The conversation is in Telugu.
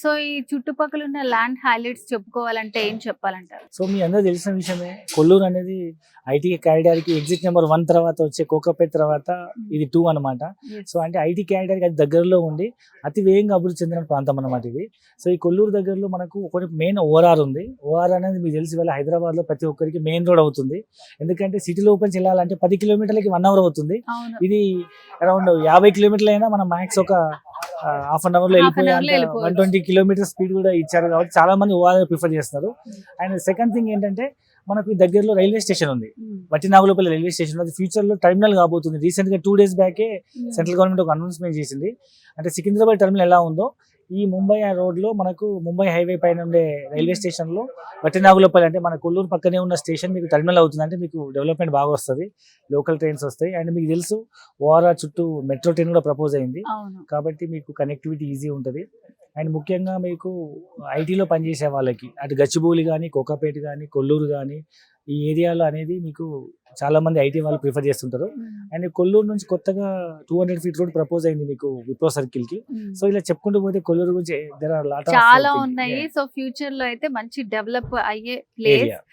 సో ఈ చుట్టుపక్కల ఉన్న ల్యాండ్ హైలైట్స్ చెప్పుకోవాలంటే ఏం చెప్పాలంటారు? సో మీ అందరూ తెలిసిన విషయమే కొల్లూరు అనేది ఐటీ క్యారిడార్కి ఎగ్జిట్ నెంబర్ వన్ తర్వాత వచ్చే కోకపేట్ తర్వాత ఇది టూ అన్నమాట. Yes. సో అంటే ఐటీ క్యారిడార్కి అది దగ్గరలో ఉండి అతి వేగంగా అభివృద్ధి చెందిన ప్రాంతం అన్నమాట ఇది. సో ఈ కొల్లూరు దగ్గరలో మనకు ఒకటి మెయిన్ ఓఆర్ఆర్ ఉంది. ఓఆర్ అనేది మీకు తెలిసి వెళ్ళి హైదరాబాద్లో ప్రతి ఒక్కరికి మెయిన్ రోడ్ అవుతుంది. ఎందుకంటే సిటీలో ఓపెన్ చేయాలంటే పది కిలోమీటర్లకి వన్ అవర్ అవుతుంది. ఇది అరౌండ్ యాభై కిలోమీటర్లు అయినా మనం మ్యాక్స్ ఒక హాఫ్ అన్ అవర్లో వెళ్ళిపోయి. వన్ ట్వంటీ కిలోమీటర్ స్పీడ్ కూడా ఇచ్చారు కాబట్టి చాలా మంది ఓఆర్ ప్రిఫర్ చేస్తున్నారు అండ్ సెకండ్ థింగ్ ఏంటంటే మనకు దగ్గరలో రైల్వే స్టేషన్ ఉంది. వట్టినాగులపల్లి రైల్వే స్టేషన్ అది ఫ్యూచర్లో టర్మినల్ కాబోతుంది. రీసెంట్గా టూ డేస్ బ్యాకే సెంట్రల్ గవర్నమెంట్ ఒక అనౌన్స్మెంట్ చేసింది. అంటే సికింద్రాబాద్ టర్మినల్ ఎలా ఉందో ఈ ముంబై ఆ రోడ్లో మనకు ముంబై హైవే పైన ఉండే రైల్వే స్టేషన్లో వట్టినాగులపల్లి అంటే మన కొల్లూరు పక్కనే ఉన్న స్టేషన్ మీకు టర్మినల్ అవుతుంది అంటే మీకు డెవలప్మెంట్ బాగా వస్తుంది. లోకల్ ట్రైన్స్ వస్తాయి. అండ్ మీకు తెలుసు ఓఆర్ఆర్ చుట్టూ మెట్రో ట్రైన్ కూడా ప్రపోజ్ అయింది. కాబట్టి మీకు కనెక్టివిటీ ఈజీ ఉంటుంది. అండ్ ముఖ్యంగా మీకు ఐటీలో పనిచేసే వాళ్ళకి అటు గచ్చిబౌలి కానీ కోకాపేట కానీ కొల్లూరు కానీ ఈ ఏరియాలో అనేది మీకు చాలా మంది ఐటీ వాళ్ళు ప్రిఫర్ చేస్తుంటారు. అండ్ కొల్లూరు నుంచి కొత్తగా two hundred feet road propose అయింది మీకు విప్రో సర్కిల్కి. సో ఇలా చెప్పుకుంటూ పోతే కొల్లూరు గురించి చాలా ఉన్నాయి. సో ఫ్యూచర్లో అయితే మంచి డెవలప్ అయ్యే ప్లేస్